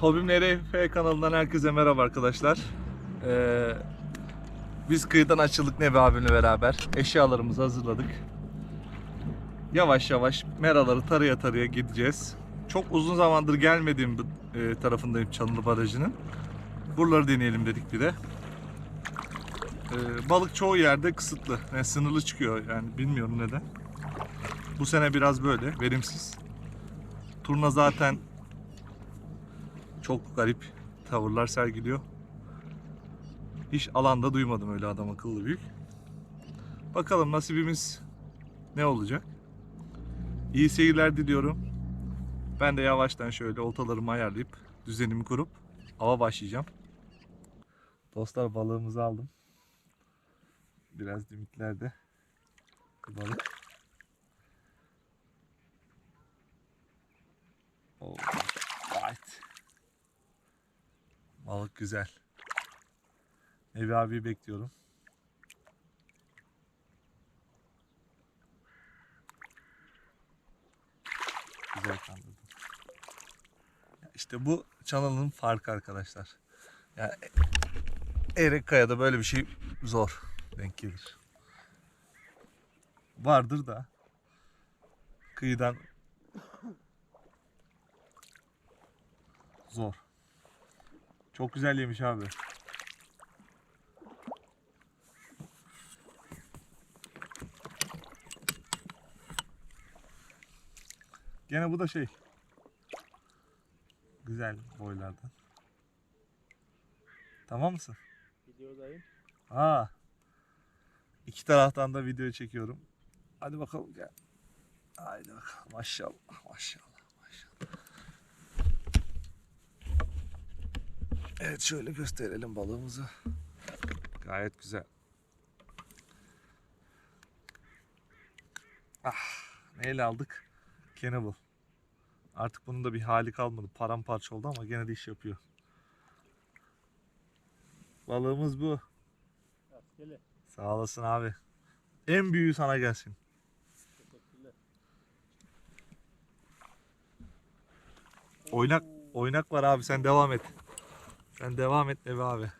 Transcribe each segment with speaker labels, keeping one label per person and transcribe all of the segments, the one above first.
Speaker 1: Hobim NRF kanalından herkese merhaba arkadaşlar. Ee, biz kıyıdan açıldık Nebi abimle beraber. Eşyalarımızı hazırladık. Yavaş yavaş meraları taraya taraya gideceğiz. Çok uzun zamandır gelmediğim e, tarafındayım Çalılı Barajı'nın. Buraları deneyelim dedik bir de. Ee, balık çoğu yerde kısıtlı. Yani sınırlı çıkıyor yani bilmiyorum neden. Bu sene biraz böyle verimsiz. Turna zaten çok garip tavırlar sergiliyor. Hiç alanda duymadım öyle adam akıllı büyük. Bakalım nasibimiz ne olacak. İyi seyirler diliyorum. Ben de yavaştan şöyle oltalarımı ayarlayıp düzenimi kurup ava başlayacağım. Dostlar balığımızı aldım. Biraz limitlerde balık. Oh, Balık güzel. Evi abi bekliyorum. Güzel kandırdım. İşte bu Çanalı'nın farkı arkadaşlar. Yani Eyrek Kaya'da böyle bir şey zor denk gelir. Vardır da kıyıdan zor. Çok güzel yemiş abi. Gene bu da şey. Güzel boylardan. Tamam mısın?
Speaker 2: Videodayım.
Speaker 1: Ha. İki taraftan da video çekiyorum. Hadi bakalım gel. Haydi bakalım. Maşallah, maşallah, maşallah. Evet şöyle gösterelim balığımızı. Gayet güzel. Ah, neyle aldık? Cannibal. Artık bunun da bir hali kalmadı. Paramparça oldu ama gene de iş yapıyor. Balığımız bu.
Speaker 2: Rastgele.
Speaker 1: Sağ olasın abi. En büyüğü sana gelsin.
Speaker 2: Teşekkürler.
Speaker 1: Oynak oynak var abi sen devam et. Sen devam et Nebi abi.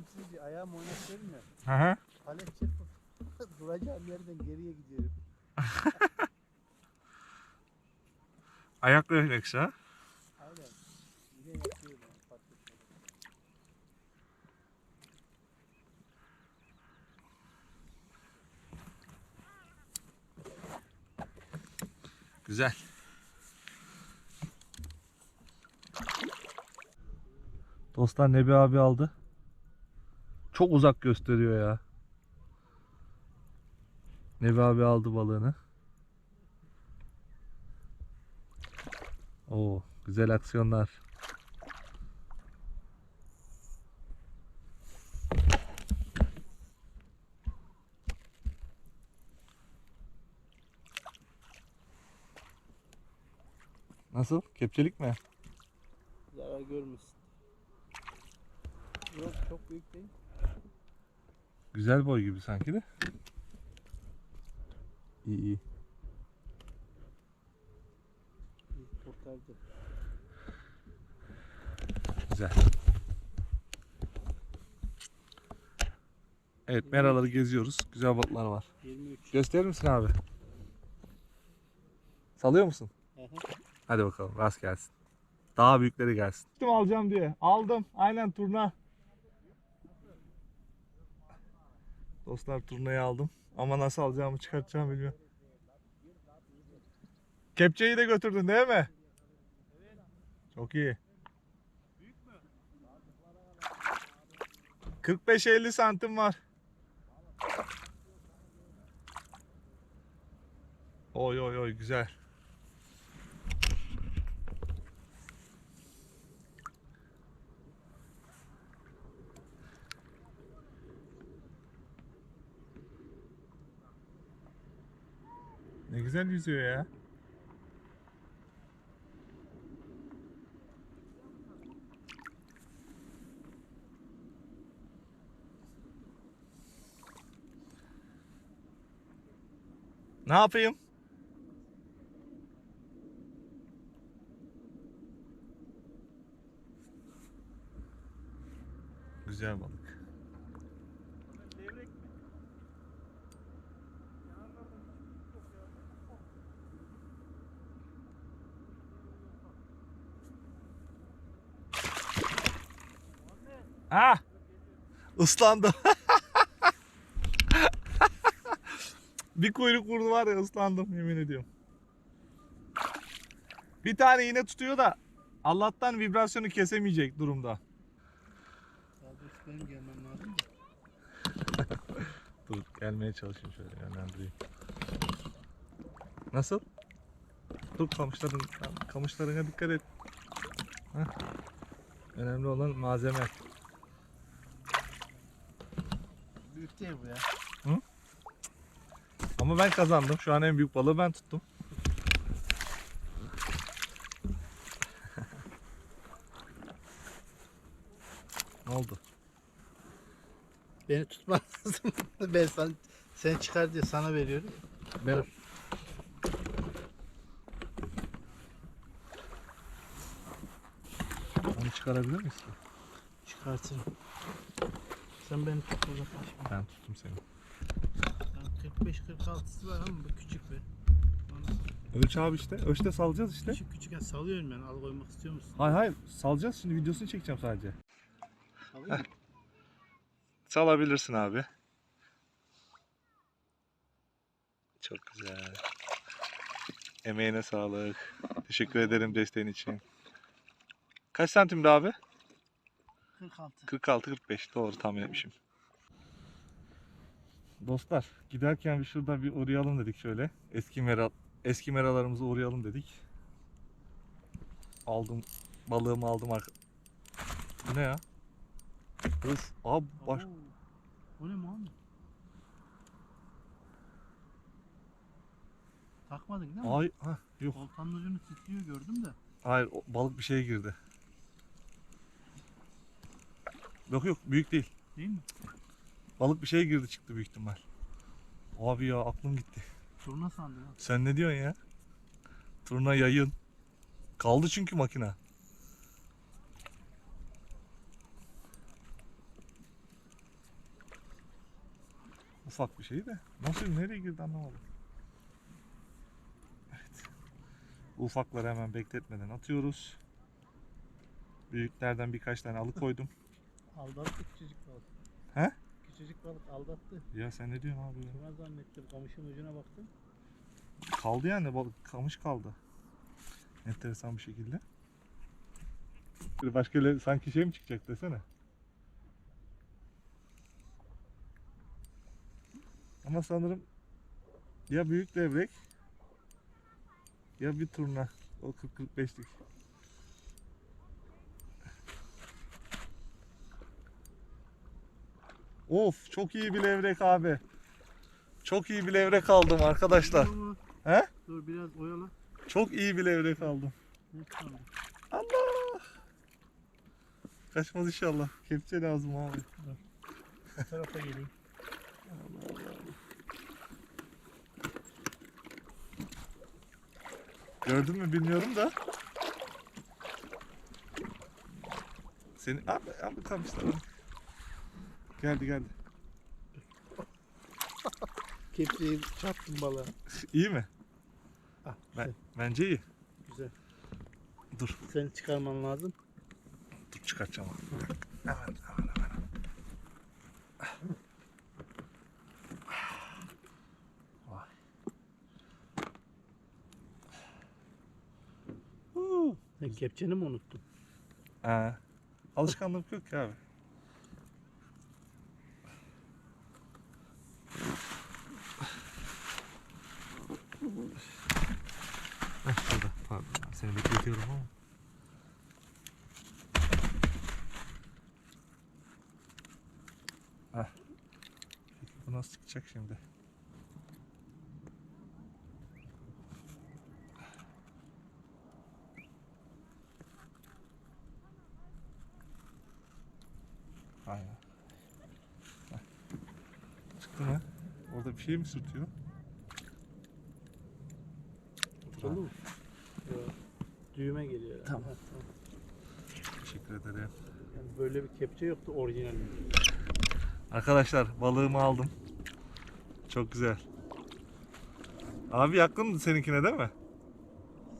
Speaker 2: İstemsizce ayağım oynak vermiyor.
Speaker 1: Hı hı.
Speaker 2: Kale çırpıp duracağım yerden geriye gidiyorum.
Speaker 1: Ayak refleksi ha.
Speaker 2: Aynen. Yine yapıyorum yani fark.
Speaker 1: Güzel. Dostlar Nebi abi aldı. Çok uzak gösteriyor ya. Nebi abi aldı balığını. Oo, güzel aksiyonlar. Nasıl? Kepçelik mi?
Speaker 2: Zarar görmesin. Yok çok büyük değil.
Speaker 1: Güzel boy gibi sanki de. İyi iyi.
Speaker 2: Kurtardı.
Speaker 1: Güzel. Evet meraları geziyoruz. Güzel balıklar var.
Speaker 2: 23.
Speaker 1: Gösterir misin abi? Salıyor musun?
Speaker 2: Hı hı.
Speaker 1: Hadi bakalım rast gelsin. Daha büyükleri gelsin. Gittim alacağım diye. Aldım. Aynen turna. Dostlar turnayı aldım. Ama nasıl alacağımı çıkartacağımı bilmiyorum. Kepçeyi de götürdün değil mi? Çok iyi. 45-50 santim var. Oy oy oy güzel. Ne güzel yüzüyor ya. Ne yapayım? Güzel balık. Ah! Islandım. bir kuyruk vurdu var ya ıslandım yemin ediyorum. Bir tane iğne tutuyor da Allah'tan vibrasyonu kesemeyecek durumda.
Speaker 2: Benim gelmem lazım da.
Speaker 1: Dur gelmeye çalışayım şöyle yönlendireyim. Nasıl? Dur kamışların, kamışlarına dikkat et. Heh. Önemli olan malzeme.
Speaker 2: Büyük değil bu ya.
Speaker 1: Ama ben kazandım. Şu an en büyük balığı ben tuttum. ne oldu?
Speaker 2: Beni tutman lazım. ben sen, sen çıkar diye sana veriyorum.
Speaker 1: Ben... Onu çıkarabilir ki?
Speaker 2: Çıkartırım. Sen beni tut uzaklaşma.
Speaker 1: Ben tuttum seni.
Speaker 2: 45-46'sı var ama bu küçük bir.
Speaker 1: Ölç abi işte. Ölçte salacağız işte.
Speaker 2: Küçük küçük ya salıyorum ben. Al koymak istiyor musun?
Speaker 1: Hayır hayır salacağız şimdi videosunu çekeceğim sadece.
Speaker 2: Salayım mı?
Speaker 1: Salabilirsin abi. Çok güzel. Emeğine sağlık. Teşekkür ederim desteğin için. Kaç santimdi abi?
Speaker 2: 46.
Speaker 1: 46-45 doğru tahmin etmişim. Dostlar giderken bir şurada bir uğrayalım dedik şöyle. Eski mera eski meralarımıza uğrayalım dedik. Aldım balığımı aldım arka. Bu ne ya? Of abi baş...
Speaker 2: Oo. O ne Muhammed? Takmadın değil mi?
Speaker 1: Ay ha yok.
Speaker 2: Oltanın ucunu titriyor gördüm de.
Speaker 1: Hayır o- balık bir şeye girdi. Yok yok büyük değil.
Speaker 2: Değil mi?
Speaker 1: Balık bir şeye girdi çıktı büyük ihtimal. Abi ya aklım gitti.
Speaker 2: Turna sandım.
Speaker 1: Sen ne diyorsun ya? Turna yayın. Kaldı çünkü makina. Ufak bir şey de. Nasıl nereye girdi anlamadım. Evet. Ufakları hemen bekletmeden atıyoruz. Büyüklerden birkaç tane alıkoydum.
Speaker 2: Aldattı küçücük balık.
Speaker 1: He?
Speaker 2: Küçücük balık aldattı.
Speaker 1: Ya sen ne diyorsun abi?
Speaker 2: Tuna zannettim. Kamışın ucuna baktım.
Speaker 1: Kaldı yani balık kamış kaldı. Enteresan bir şekilde. Başka öyle sanki şey mi çıkacak desene. Ama sanırım ya büyük levrek ya bir turna. O 40-45'lik. Of çok iyi bir levrek abi. Çok iyi bir levrek aldım arkadaşlar.
Speaker 2: Ama-
Speaker 1: He?
Speaker 2: Dur biraz oyala.
Speaker 1: Çok iyi bir levrek aldım. Allah! Kaçmaz inşallah. Kepçe lazım abi.
Speaker 2: Bu tarafa geleyim.
Speaker 1: Gördün mü bilmiyorum da. Seni abi abi tam işte. Geldi geldi.
Speaker 2: Kepçeyi çarptım balığa.
Speaker 1: İyi mi?
Speaker 2: Ah,
Speaker 1: Ben,
Speaker 2: güzel.
Speaker 1: bence iyi.
Speaker 2: güzel.
Speaker 1: Dur.
Speaker 2: Seni çıkarman lazım.
Speaker 1: Dur çıkartacağım abi. Hemen hemen hemen. Vay.
Speaker 2: Sen kepçeni mi unuttun?
Speaker 1: Ee, alışkanlık yok ki abi. Heh, şurada. Pardon. Seni bekletiyorum ama. Heh. Bu nasıl çıkacak şimdi? Aynen. Heh. Çıktı mı? Orada bir şey mi sürtüyor?
Speaker 2: Oldu mu? Yok. Düğme geliyor. herhalde.
Speaker 1: Tamam.
Speaker 2: Ha, tamam.
Speaker 1: Teşekkür ederim.
Speaker 2: Yani böyle bir kepçe yoktu orijinal.
Speaker 1: Arkadaşlar balığımı aldım. Çok güzel. Abi yakın seninkine değil mi?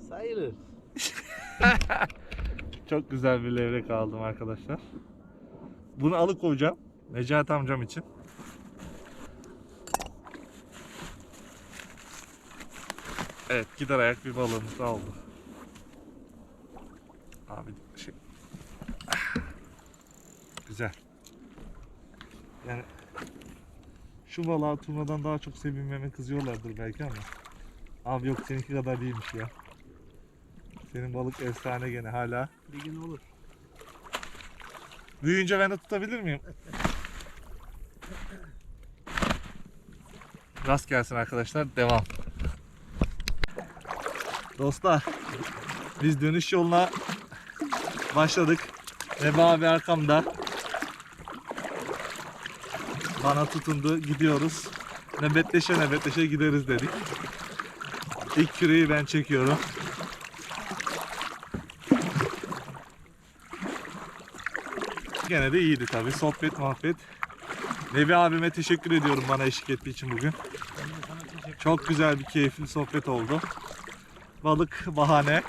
Speaker 2: Sayılır.
Speaker 1: Çok güzel bir levrek aldım arkadaşlar. Bunu alıkoyacağım. Necati amcam için. Evet gider ayak bir balığımız da oldu. Abi şey... Güzel. Yani şu balığa turnadan daha çok sevinmeme kızıyorlardır belki ama. Abi yok seninki kadar değilmiş ya. Senin balık efsane gene hala.
Speaker 2: Bir gün olur.
Speaker 1: Büyüyünce ben de tutabilir miyim? Rast gelsin arkadaşlar. Devam. Dostlar biz dönüş yoluna başladık. Nebe abi arkamda. Bana tutundu. Gidiyoruz. Nöbetleşe nöbetleşe gideriz dedik. İlk küreği ben çekiyorum. Gene de iyiydi tabi. Sohbet muhabbet. Nebi abime teşekkür ediyorum bana eşlik ettiği için bugün. Çok güzel bir keyifli sohbet oldu. Balık bahane.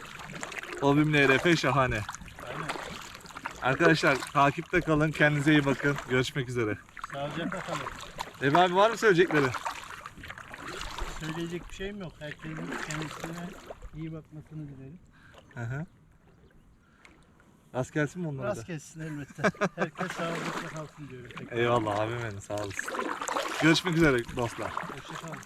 Speaker 1: Obim NRF şahane.
Speaker 2: Aynen.
Speaker 1: Arkadaşlar takipte kalın. Kendinize iyi bakın. Görüşmek üzere.
Speaker 2: Sağlıcakla kalın.
Speaker 1: Nebi abi var mı söyleyecekleri?
Speaker 2: Söyleyecek bir şeyim yok. Herkesin kendisine iyi bakmasını dilerim.
Speaker 1: Hı hı. Rast gelsin mi onlara da?
Speaker 2: Rast gelsin elbette. Herkes sağlıcakla kalsın diyorum. Tekrar.
Speaker 1: Eyvallah abim benim sağ olasın. Görüşmek üzere dostlar.
Speaker 2: Hoşça kalın.